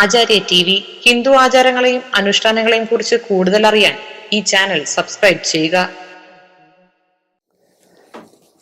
ആചാര്യ T V Hindu ആചാരങ്ങളെയും അനുഷ്ഠാനങ്ങളെയും കുറിച്ച് കൂടുതൽ അറിയാൻ ഈ ചാനൽ സബ്സ്ക്രൈബ് ചെയ്യുക.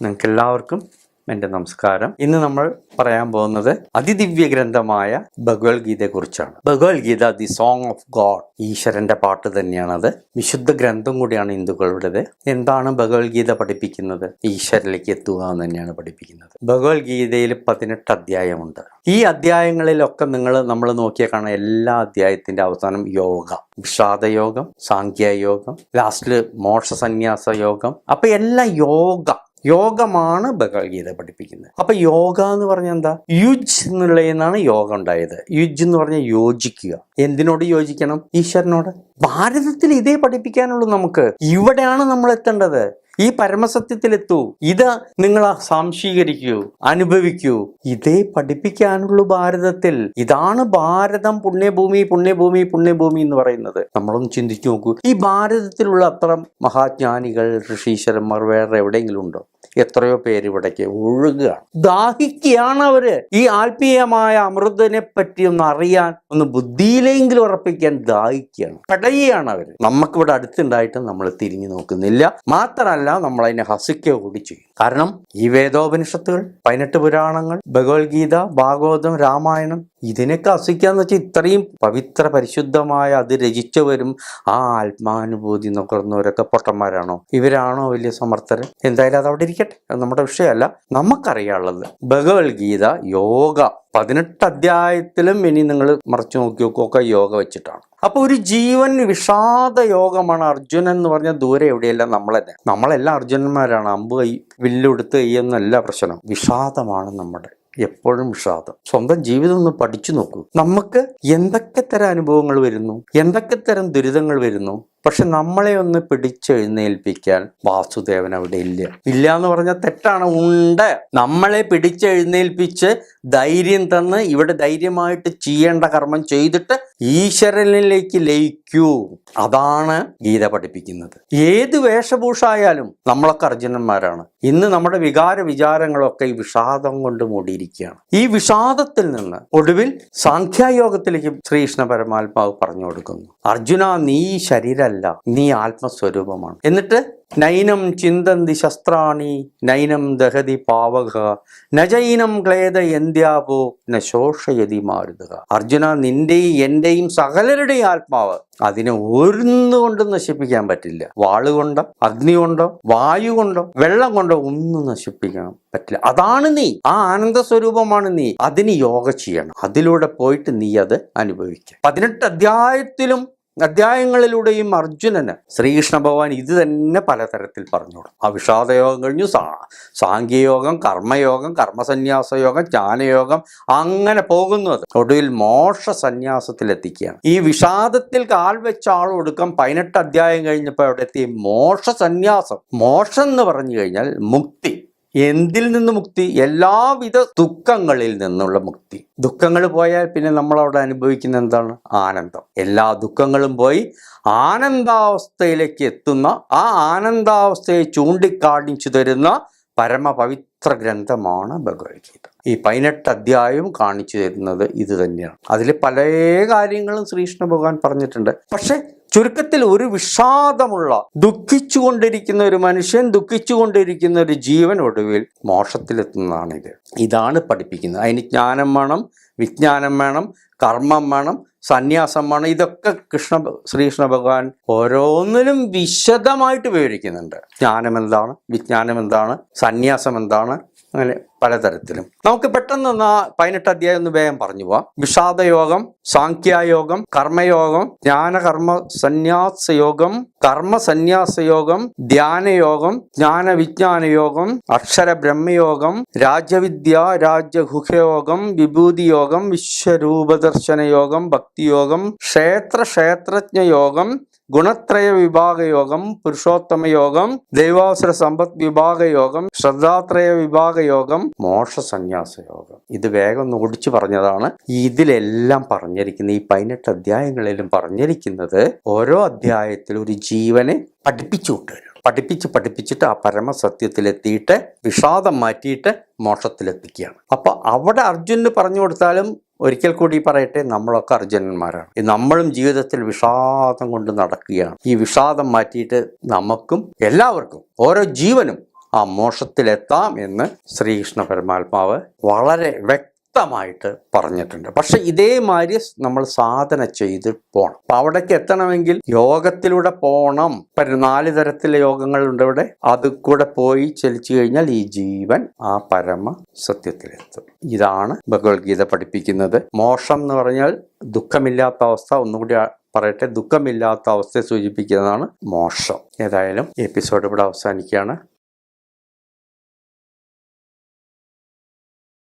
നിങ്ങൾക്ക് എല്ലാവർക്കും എന്റെ നമസ്കാരം. ഇന്ന് നമ്മൾ പറയാൻ പോകുന്നത് അതിദിവ്യ ഗ്രന്ഥമായ ഭഗവത്ഗീതയെ കുറിച്ചാണ് Bhagavad Gita the song of God ഈശ്വരന്റെ പാട്ട് തന്നെയാണത്. വിശുദ്ധ ഗ്രന്ഥം കൂടിയാണ് ഹിന്ദുക്കളുടേത്. എന്താണ് ഭഗവത്ഗീത പഠിപ്പിക്കുന്നത്? ഈശ്വരിലേക്ക് എത്തുക എന്ന് തന്നെയാണ് പഠിപ്പിക്കുന്നത്. ഭഗവത്ഗീതയിൽ പതിനെട്ട് അധ്യായമുണ്ട്. ഈ അധ്യായങ്ങളിലൊക്കെ നിങ്ങൾ നമ്മൾ നോക്കിയാൽ കാണാം എല്ലാ അധ്യായത്തിന്റെ അവസാനം യോഗ. വിഷാദയോഗം സാഖ്യയോഗം ലാസ്റ്റിൽ മോക്ഷ സന്യാസ യോഗം അപ്പൊ എല്ലാം യോഗ. യോഗമാണ് ഭഗവത്ഗീത പഠിപ്പിക്കുന്നത്. അപ്പൊ യോഗ എന്ന് പറഞ്ഞാൽ എന്താ? യുജ് എന്നുള്ളതെന്നാണ് യോഗ ഉണ്ടായത്. യുജ് എന്ന് പറഞ്ഞാൽ യോജിക്കുക. എന്തിനോട് യോജിക്കണം? ഈശ്വരനോട്. ഭാരതത്തിൽ ഇതേ പഠിപ്പിക്കാനുള്ളൂ നമുക്ക്. ഇവിടെയാണ് നമ്മൾ എത്തേണ്ടത്. ഈ പരമസത്യത്തിലെത്തൂ. ഇത് നിങ്ങൾ സാംശീകരിക്കൂ അനുഭവിക്കൂ. ഇതേ പഠിപ്പിക്കാനുള്ളൂ ഭാരതത്തിൽ. ഇതാണ് ഭാരതം പുണ്യഭൂമി പുണ്യഭൂമി പുണ്യഭൂമി എന്ന് പറയുന്നത്. നമ്മളൊന്ന് ചിന്തിച്ചു നോക്കൂ. ഈ ഭാരതത്തിലുള്ള അത്ര മഹാജ്ഞാനികൾ ഋഷീശ്വരന്മാർ വേറെ എവിടെയെങ്കിലും ഉണ്ടോ? എത്രയോ പേര് ഇവിടേക്ക് ഒഴുകുകയാണ്. ദാഹിക്കുകയാണ് അവർ. ഈ ആത്മീയമായ അമൃതനെ പറ്റി ഒന്ന് അറിയാൻ ഒന്ന് ബുദ്ധിയിലെങ്കിലും ഉറപ്പിക്കാൻ ദാഹിക്കുകയാണ്. പടയുകയാണ് അവർ. നമുക്കിവിടെ അടുത്തുണ്ടായിട്ട് നമ്മൾ തിരിഞ്ഞു നോക്കുന്നില്ല. മാത്രമല്ല നമ്മൾ അതിനെ ഹസിക്കുക കൂടി ചെയ്യും. കാരണം ഈ വേദോപനിഷത്തുകൾ പതിനെട്ട് പുരാണങ്ങൾ ഭഗവത്ഗീത ഭാഗവതം രാമായണം ഇതിനൊക്കെ എന്ന് വെച്ചാൽ ഇത്രയും പവിത്ര പരിശുദ്ധമായ അത് രചിച്ചവരും ആ ആത്മാനുഭൂതി നുകർന്നവരൊക്കെ പൊട്ടന്മാരാണോ? ഇവരാണോ വലിയ സമർത്ഥര്? എന്തായാലും അത് അവിടെ ഇരിക്കട്ടെ. നമ്മുടെ വിഷയമല്ല. നമുക്കറിയാനുള്ളത് ഭഗവത്ഗീത യോഗ പതിനെട്ട് അധ്യായത്തിലും ഇനി നിങ്ങൾ മറച്ചു നോക്കി നോക്കുമൊക്കെ യോഗ വെച്ചിട്ടാണ്. അപ്പൊ ഒരു ജീവൻ വിഷാദ യോഗമാണ് അർജുനൻ എന്ന് പറഞ്ഞാൽ ദൂരെ എവിടെയല്ല നമ്മളെന്നെ നമ്മളെല്ലാം അർജുനന്മാരാണ്. അമ്പ് കൈ വില്ലെടുത്ത് കൈയെന്നല്ല പ്രശ്നം. വിഷാദമാണ് നമ്മുടെ എപ്പോഴും വിഷാദം സ്വന്തം ജീവിതം ഒന്ന് പഠിച്ചു നോക്കൂ. നമുക്ക് എന്തൊക്കെ തരം അനുഭവങ്ങൾ വരുന്നു? എന്തൊക്കെ തരം ദുരിതങ്ങൾ വരുന്നു? പക്ഷെ നമ്മളെ ഒന്ന് പിടിച്ചെഴുന്നേൽപ്പിക്കാൻ വാസുദേവൻ അവിടെ ഇല്ല. ഇല്ല എന്ന് പറഞ്ഞാൽ തെറ്റാണ്. ഉണ്ട്. നമ്മളെ പിടിച്ചെഴുന്നേൽപ്പിച്ച് ധൈര്യം തന്ന് ഇവിടെ ധൈര്യമായിട്ട് ചെയ്യേണ്ട കർമ്മം ചെയ്തിട്ട് ഈശ്വരനിലേക്ക് ലയിക്കൂ. അതാണ് ഗീത പഠിപ്പിക്കുന്നത്. ഏത് വേഷഭൂഷായാലും നമ്മളൊക്കെ അർജുനന്മാരാണ്. ഇന്ന് നമ്മുടെ വികാര വിചാരങ്ങളൊക്കെ ഈ വിഷാദം കൊണ്ട് മൂടിയിരിക്കുകയാണ്. ഈ വിഷാദത്തിൽ നിന്ന് ഒടുവിൽ സാഖ്യായോഗത്തിലേക്ക് ശ്രീകൃഷ്ണ പരമാത്മാവ് പറഞ്ഞു കൊടുക്കുന്നു. അർജുന നീ ശരീരമല്ല നീ ആത്മസ്വരൂപമാണ്. എന്നിട്ട് നൈനം ചിന്തന്തി ശസ്ത്രാണി നൈനം ദഹതി പാവക നജൈനം ക്ലേദ എന്ത്യാപോ ന ശോഷയതി മാരുതുക. അർജുന നിന്റെയും എന്റെയും സകലരുടെയും ആത്മാവ് അതിനെ ഒരുന്നുകൊണ്ടും നശിപ്പിക്കാൻ പറ്റില്ല. വാളുകൊണ്ടോ അഗ്നി കൊണ്ടോ വായു കൊണ്ടോ വെള്ളം കൊണ്ടോ ഒന്നും നശിപ്പിക്കാൻ പറ്റില്ല. അതാണ് നീ. ആ ആനന്ദ സ്വരൂപമാണ് നീ. അതിന് യോഗ ചെയ്യണം. അതിലൂടെ പോയിട്ട് നീ അത് അനുഭവിക്കുക പതിനെട്ട് അധ്യായത്തിലും അധ്യായങ്ങളിലൂടെയും അർജുനന് ശ്രീകൃഷ്ണ ഭഗവാൻ ഇത് തന്നെ പലതരത്തിൽ പറഞ്ഞോളും ആ വിഷാദയോഗം കഴിഞ്ഞു സാ സാങ്കേയോഗം കർമ്മയോഗം കർമ്മസന്യാസയോഗം ജ്ഞാനയോഗം അങ്ങനെ പോകുന്നു അത് ഒടുവിൽ മോക്ഷ സന്യാസത്തിലെത്തിക്കുകയാണ് ഈ വിഷാദത്തിൽ കാൽ വെച്ച ആൾ ഒടുക്കം പതിനെട്ട് അധ്യായം കഴിഞ്ഞപ്പോൾ അവിടെ എത്തി മോക്ഷ സന്യാസം മോക്ഷം എന്ന് പറഞ്ഞു കഴിഞ്ഞാൽ മുക്തി. എന്തിൽ നിന്ന് മുക്തി? എല്ലാവിധ ദുഃഖങ്ങളിൽ നിന്നുള്ള മുക്തി. ദുഃഖങ്ങൾ പോയാൽ പിന്നെ നമ്മൾ അവിടെ അനുഭവിക്കുന്ന എന്താണ്? ആനന്ദം. എല്ലാ ദുഃഖങ്ങളും പോയി ആനന്ദാവസ്ഥയിലേക്ക് എത്തുന്ന ആ ആനന്ദാവസ്ഥയെ ചൂണ്ടിക്കാണിച്ചു തരുന്ന പരമപവിത്ര ഗ്രന്ഥമാണ് ഭഗവത്ഗീത. ഈ പതിനെട്ട് അധ്യായവും കാണിച്ചു തരുന്നത് ഇത് തന്നെയാണ്. അതിൽ പല കാര്യങ്ങളും ശ്രീകൃഷ്ണ ഭഗവാൻ പറഞ്ഞിട്ടുണ്ട്. പക്ഷെ ചുരുക്കത്തിൽ ഒരു വിഷാദമുള്ള ദുഃഖിച്ചുകൊണ്ടിരിക്കുന്ന ഒരു മനുഷ്യൻ ദുഃഖിച്ചുകൊണ്ടിരിക്കുന്ന ഒരു ജീവൻ ഒടുവിൽ മോക്ഷത്തിലെത്തുന്നതാണിത്. ഇത് ഇതാണ് പഠിപ്പിക്കുന്നത്. അതിന് ജ്ഞാനം വേണം വിജ്ഞാനം വേണം കർമ്മം വേണം സന്യാസം വേണം. ഇതൊക്കെ കൃഷ്ണ ശ്രീകൃഷ്ണ ഭഗവാൻ ഓരോന്നിലും വിശദമായിട്ട് വിവരിക്കുന്നുണ്ട്. ജ്ഞാനം എന്താണ്? വിജ്ഞാനം എന്താണ്? സന്യാസം എന്താണ്? അങ്ങനെ പലതരത്തിലും. നമുക്ക് പെട്ടെന്ന് എന്നാ പതിനെട്ട് അധ്യായം ഒന്ന് വേഗം പറഞ്ഞു പോവാം. വിഷാദയോഗം സാഖ്യായോഗം കർമ്മയോഗം ജ്ഞാനകർമ്മ സന്യാസയോഗം കർമ്മ സന്യാസയോഗം ധ്യാനയോഗം ജ്ഞാന വിജ്ഞാന യോഗം അക്ഷര ബ്രഹ്മയോഗം രാജവിദ്യ രാജഗുഹയോഗം വിഭൂതി യോഗം വിശ്വരൂപദർശന യോഗം ഭക്തിയോഗം ക്ഷേത്ര ക്ഷേത്രജ്ഞ യോഗം ഗുണത്രയ വിഭാഗ യോഗം പുരുഷോത്തമ യോഗം ദൈവാസുര സമ്പദ് വിഭാഗ യോഗം ശ്രദ്ധാത്രയ വിഭാഗ യോഗം മോക്ഷ സന്യാസ യോഗം ഇത് വേഗം ഒന്ന് ഓടിച്ചു പറഞ്ഞതാണ്. ഇതിലെല്ലാം പറഞ്ഞിരിക്കുന്ന ഈ പതിനെട്ട് അധ്യായങ്ങളിലും പറഞ്ഞിരിക്കുന്നത് ഓരോ അധ്യായത്തിലും ഒരു ജീവനെ പഠിപ്പിച്ചു കൊണ്ടുവരും പഠിപ്പിച്ച് പഠിപ്പിച്ചിട്ട് ആ പരമസത്യത്തിലെത്തിയിട്ട് വിഷാദം മാറ്റിയിട്ട് മോക്ഷത്തിലെത്തിക്കുകയാണ്. അപ്പൊ അവിടെ അർജുനന് പറഞ്ഞു കൊടുത്താലും ഒരിക്കൽ കൂടി പറയട്ടെ നമ്മളൊക്കെ അർജുനന്മാരാണ്. നമ്മളും ജീവിതത്തിൽ വിഷാദം കൊണ്ട് നടക്കുകയാണ്. ഈ വിഷാദം മാറ്റിയിട്ട് നമുക്കും എല്ലാവർക്കും ഓരോ ജീവനും ആ മോക്ഷത്തിലെത്താം എന്ന് ശ്രീകൃഷ്ണ പരമാത്മാവ് വളരെ വ്യക്തമായിട്ട് പറഞ്ഞിട്ടുണ്ട്. പക്ഷെ ഇതേമാതിരി നമ്മൾ സാധന ചെയ്ത് പോകണം അപ്പൊ അവിടേക്ക് എത്തണമെങ്കിൽ യോഗത്തിലൂടെ പോകണം നാല് തരത്തിലെ യോഗങ്ങളുണ്ട് ഇവിടെ. അത് കൂടെ പോയി ചലിച്ചു കഴിഞ്ഞാൽ ഈ ജീവൻ ആ പരമ സത്യത്തിലെത്തും. ഇതാണ് ഭഗവത്ഗീത പഠിപ്പിക്കുന്നത്. മോക്ഷം എന്ന് പറഞ്ഞാൽ ദുഃഖമില്ലാത്ത അവസ്ഥ. ഒന്നുകൂടി പറയട്ടെ ദുഃഖമില്ലാത്ത അവസ്ഥയെ സൂചിപ്പിക്കുന്നതാണ് മോക്ഷം. ഏതായാലും എപ്പിസോഡ് ഇവിടെ അവസാനിക്കുകയാണ്.